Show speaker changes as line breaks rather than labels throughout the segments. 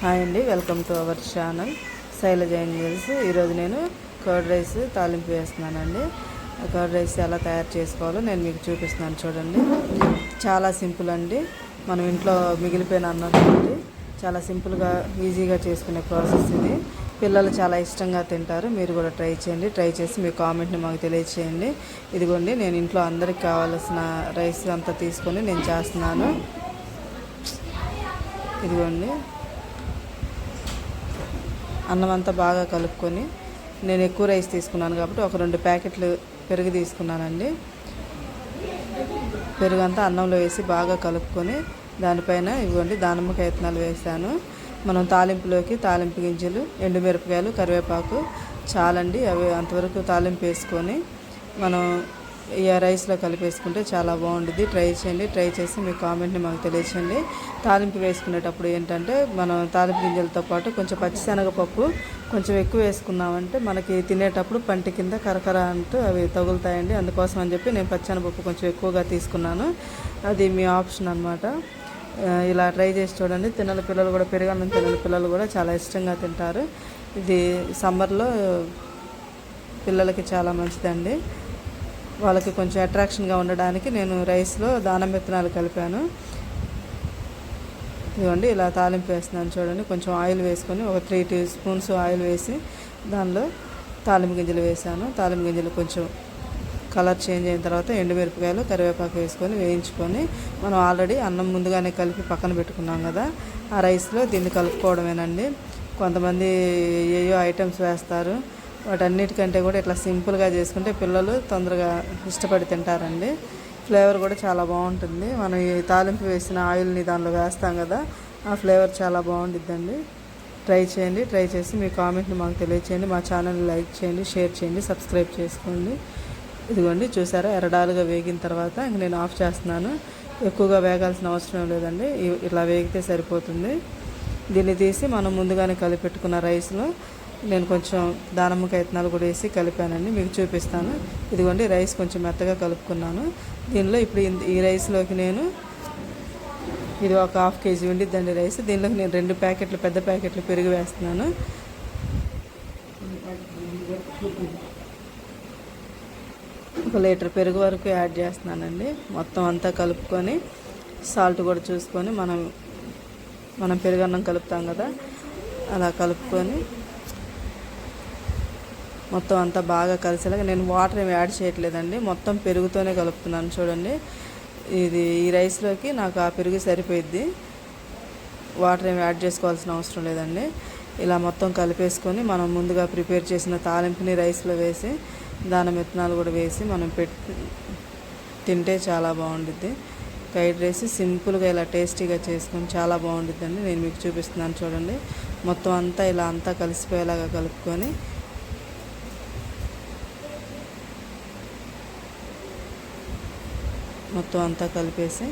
Hi అండి welcome to our channel. Shailaja angels ఈరోజు నేను కర్డ్ రైస్ తాలింపు వేస్తున్నానండి. ఆ కర్డ్ రైస్ ఎలా తయారు చేసుకోవాలో నేను మీకు చూపిస్తున్నాను చూడండి. చాలా సింపుల్ అండి. మనం ఇంట్లో మిగిలిపోయిన అన్నం చాలా సింపుల్గా ఈజీగా చేసుకునే ప్రాసెస్ ఇది. పిల్లలు చాలా ఇష్టంగా తింటారు. మీరు కూడా ట్రై చేయండి. ట్రై చేసి మీ కామెంట్ని మాకు తెలియచేయండి. ఇదిగోండి నేను ఇంట్లో అందరికి కావాల్సిన రైస్ అంతా తీసుకొని నేను చేస్తున్నాను. ఇదిగోండి. అన్నం అంతా బాగా కలుపుకొని నేను ఎక్కువ రైస్ తీసుకున్నాను కాబట్టి ఒక రెండు ప్యాకెట్లు పెరుగు తీసుకున్నానండి. పెరుగు అంతా అన్నంలో వేసి బాగా కలుపుకొని దానిపైన ఇవ్వండి దానిమ్మకాయ ఇత్తనాలు వేసాను మనం తాలింపులోకి తాలింపు గింజలు ఎండుమిరపకాయలు కరివేపాకు చాలండి. అవి అంతవరకు తాలింపు వేసుకొని మనం రైస్లో కలిపేసుకుంటే చాలా బాగుంటుంది ట్రై చేయండి. ట్రై చేసి మీ కామెంట్ని మాకు తెలియచేయండి. తాలింపు వేసుకునేటప్పుడు ఏంటంటే మనం తాలింపు గింజలతో పాటు కొంచెం పచ్చిశనగపప్పు కొంచెం ఎక్కువ వేసుకున్నామంటే మనకి తినేటప్పుడు పంటి కింద కరకర అంటూ అవి తగులుతాయండి. అందుకోసం అని చెప్పి నేను పచ్చిశనగపప్పు కొంచెం ఎక్కువగా తీసుకున్నాను. అది మీ ఆప్షన్ అనమాట ఇలా ట్రై చేసి చూడండి. తినని పిల్లలు కూడా పెరగాలని తినని పిల్లలు కూడా చాలా ఇష్టంగా తింటారు. ఇది సమ్మర్లో పిల్లలకి చాలా మంచిదండి. వాళ్ళకి కొంచెం అట్రాక్షన్గా ఉండడానికి నేను రైస్లో దానం విత్తనాలు కలిపాను. ఇదిగోండి ఇలా తాలింపు వేస్తున్నాను చూడండి. కొంచెం ఆయిల్ వేసుకొని ఒక త్రీ టీ స్పూన్స్ ఆయిల్ వేసి దానిలో తాలింపు గింజలు వేసాను. తాలింపు గింజలు కొంచెం కలర్ చేంజ్ అయిన తర్వాత ఎండుమిరపకాయలు కరివేపాకు వేసుకొని వేయించుకొని మనం ఆల్రెడీ అన్నం ముందుగానే కలిపి పక్కన పెట్టుకున్నాం కదా ఆ రైస్లో దీన్ని కలుపుకోవడమేనండి. కొంతమంది ఏయో ఐటమ్స్ వేస్తారు. వాటన్నిటికంటే కూడా ఇట్లా సింపుల్గా చేసుకుంటే పిల్లలు తొందరగా ఇష్టపడి తింటారండి. ఫ్లేవర్ కూడా చాలా బాగుంటుంది. మనం ఈ తాలింపు వేసిన ఆయిల్ని దానిలో వేస్తాం కదా ఆ ఫ్లేవర్ చాలా బాగుంటుందండి ట్రై చేయండి ట్రై చేసి మీ కామెంట్ని మాకు తెలియచేయండి. మా ఛానల్ లైక్ చేయండి షేర్ చేయండి సబ్స్క్రైబ్ చేసుకోండి. ఇదిగోండి చూసారా? ఎరడాలుగా వేగిన తర్వాత ఇంక నేను ఆఫ్ చేస్తున్నాను. ఎక్కువగా వేగాల్సిన అవసరం లేదండి. ఇలా వేగితే సరిపోతుంది. దీన్ని తీసి మనం ముందుగానే కలిపెట్టుకున్న రైస్లో నేను కొంచెం దానమ్మకాయ విత్తనాలు కూడా వేసి కలిపానండి. మీకు చూపిస్తాను. ఇదిగోండి రైస్ కొంచెం మెత్తగా కలుపుకున్నాను. దీనిలో ఇప్పుడు ఈ రైస్లోకి నేను ఇది ఒక హాఫ్ కేజీ ఉండిద్దండి రైస్. దీనిలోకి నేను రెండు ప్యాకెట్లు పెద్ద ప్యాకెట్లు పెరుగు వేస్తున్నాను. ఒక లీటర్ పెరుగు వరకు యాడ్ చేస్తున్నానండి. మొత్తం అంతా కలుపుకొని సాల్ట్ కూడా చూసుకొని మనం మనం పెరుగన్నం కలుపుతాం కదా అలా కలుపుకొని మొత్తం అంతా బాగా కలిసేలాగా నేను వాటర్ ఏమి యాడ్ చేయట్లేదండి. మొత్తం పెరుగుతోనే కలుపుతున్నాను చూడండి. ఇది ఈ రైస్లోకి నాకు ఆ పెరుగు సరిపోయిద్ది. వాటర్ ఏమి యాడ్ చేసుకోవాల్సిన అవసరం లేదండి. ఇలా మొత్తం కలిపేసుకొని మనం ముందుగా ప్రిపేర్ చేసిన తాలింపుని రైస్లో వేసి దాని విత్తనాలు కూడా వేసి మనం పెట్టి తింటే చాలా బాగుండుద్ది. ఫ్రైడ్ రైస్ సింపుల్గా ఇలా టేస్టీగా చేసుకొని చాలా బాగుంటుందండి నేను మీకు చూపిస్తున్నాను చూడండి. మొత్తం అంతా ఇలా అంతా కలిసిపోయేలాగా కలుపుకొని మొత్తం అంతా కలిపేసి.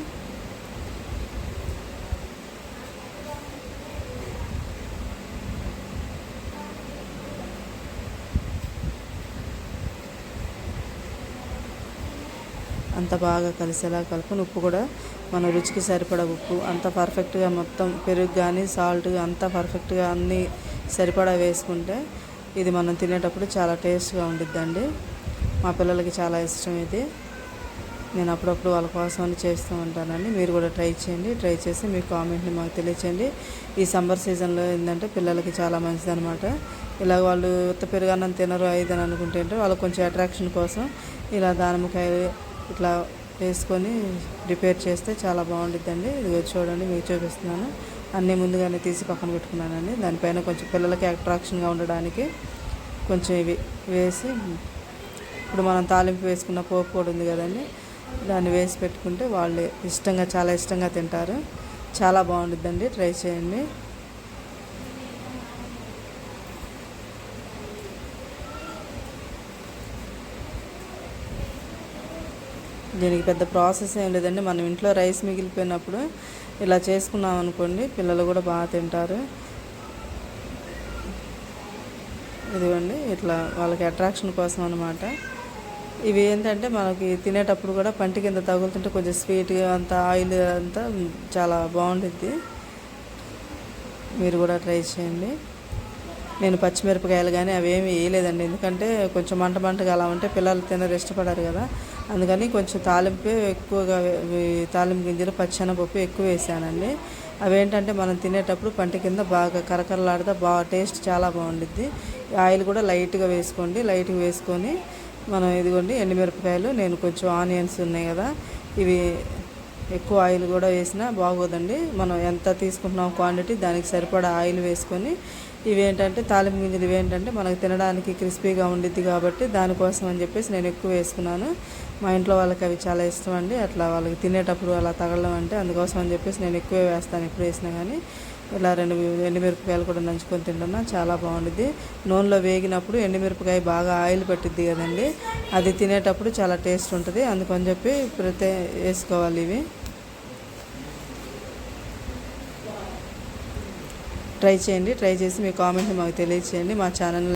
అంత బాగా కలిసేలా కలుపుకొని ఉప్పు కూడా మన రుచికి సరిపడా ఉప్పు. అంత పర్ఫెక్ట్గా మొత్తం పెరుగు కానీ సాల్ట్ అంతా పర్ఫెక్ట్గా అన్నీ సరిపడా వేసుకుంటే ఇది మనం తినేటప్పుడు చాలా టేస్ట్గా ఉండిద్దండి. మా పిల్లలకి చాలా ఇష్టం ఇది. నేను అప్పుడప్పుడు వాళ్ళ కోసం అని చేస్తూ ఉంటానండి. మీరు కూడా ట్రై చేయండి. ట్రై చేసి మీ కామెంట్ని మాకు తెలియచేయండి. ఈ సమ్మర్ సీజన్లో ఏంటంటే పిల్లలకి చాలా మంచిదన్నమాట. ఇలా వాళ్ళు ఉత్త పెరుగన్నం తినరు అని అనుకుంటే వాళ్ళు వాళ్ళకి కొంచెం అట్రాక్షన్ కోసం ఇలా దానిమ్మకాయలు ఇట్లా వేసుకొని ప్రిపేర్ చేస్తే చాలా బాగుంటుందండి ఇది చూడండి మీకు చూపిస్తున్నాను. అన్నీ ముందుగానే తీసి పక్కన పెట్టుకున్నానండి. దానిపైన కొంచెం పిల్లలకి అట్రాక్షన్గా ఉండడానికి కొంచెం ఇవి వేసి ఇప్పుడు మనం తాలింపు వేసుకున్న పోపు కూడా ఉంది కదండి దాన్ని వేసి పెట్టుకుంటే వాళ్ళు ఇష్టంగా చాలా ఇష్టంగా తింటారు. చాలా బాగుంటుందండి ట్రై చేయండి. దీనికి పెద్ద ప్రాసెస్ ఏం లేదండి. మనం ఇంట్లో రైస్ మిగిలిపోయినప్పుడు ఇలా చేసుకున్నాం అనుకోండి పిల్లలు కూడా బాగా తింటారు. ఇదిగోండి ఇట్లా వాళ్ళకి అట్రాక్షన్ కోసం అనమాట ఇవి ఏంటంటే మనకి తినేటప్పుడు కూడా పంటి కింద తగులుతుంటే కొంచెం స్వీట్గా అంత ఆయిల్ అంతా చాలా బాగుంటుంది మీరు కూడా ట్రై చేయండి. నేను పచ్చిమిరపకాయలు కానీ అవేమి వేయలేదండి. ఎందుకంటే కొంచెం మంట మంటగా అలా ఉంటే పిల్లలు తినరు ఇష్టపడరు కదా. అందుకని కొంచెం తాలింపు ఎక్కువగా తాలింపు గింజలు పచ్చెనపప్పు ఎక్కువ వేసానండి. అవేంటంటే మనం తినేటప్పుడు పంట కింద బాగా కరకరలాడితే బాగా టేస్ట్ చాలా బాగుండిద్ది. ఆయిల్ కూడా లైట్గా వేసుకోండి. లైట్గా వేసుకొని మనం ఇదిగోండి ఎండుమిరపకాయలు నేను కొంచెం ఆనియన్స్ ఉన్నాయి కదా ఇవి ఎక్కువ ఆయిల్ కూడా వేసినా బాగోదండి. మనం ఎంత తీసుకుంటున్నాం క్వాంటిటీ దానికి సరిపడా ఆయిల్ వేసుకొని ఇవేంటంటే తాలింపు గింజలు ఇవేంటంటే మనకు తినడానికి క్రిస్పీగా ఉండిద్ది కాబట్టి దానికోసం అని చెప్పేసి నేను ఎక్కువ వేసుకున్నాను. మా ఇంట్లో వాళ్ళకి అవి చాలా ఇష్టం అండి. అట్లా వాళ్ళకి తినేటప్పుడు అలా తగలడం అంటే అందుకోసం అని చెప్పేసి నేను ఎక్కువే వేస్తాను ఎప్పుడు వేసినా కానీ. ఇలా రెండు ఎండుమిరపకాయలు కూడా నంచుకొని తింటున్నా. చాలా బాగుంటుంది నూనెలో వేగినప్పుడు ఎండుమిరపకాయ బాగా ఆయిల్ పట్టిద్ది కదండి. అది తినేటప్పుడు చాలా టేస్ట్ ఉంటుంది. అందుకని చెప్పి ప్రతి వేసుకోవాలి ఇవి. ట్రై చేయండి. ట్రై చేసి మీ కామెంట్ని మాకు తెలియచేయండి. మా ఛానల్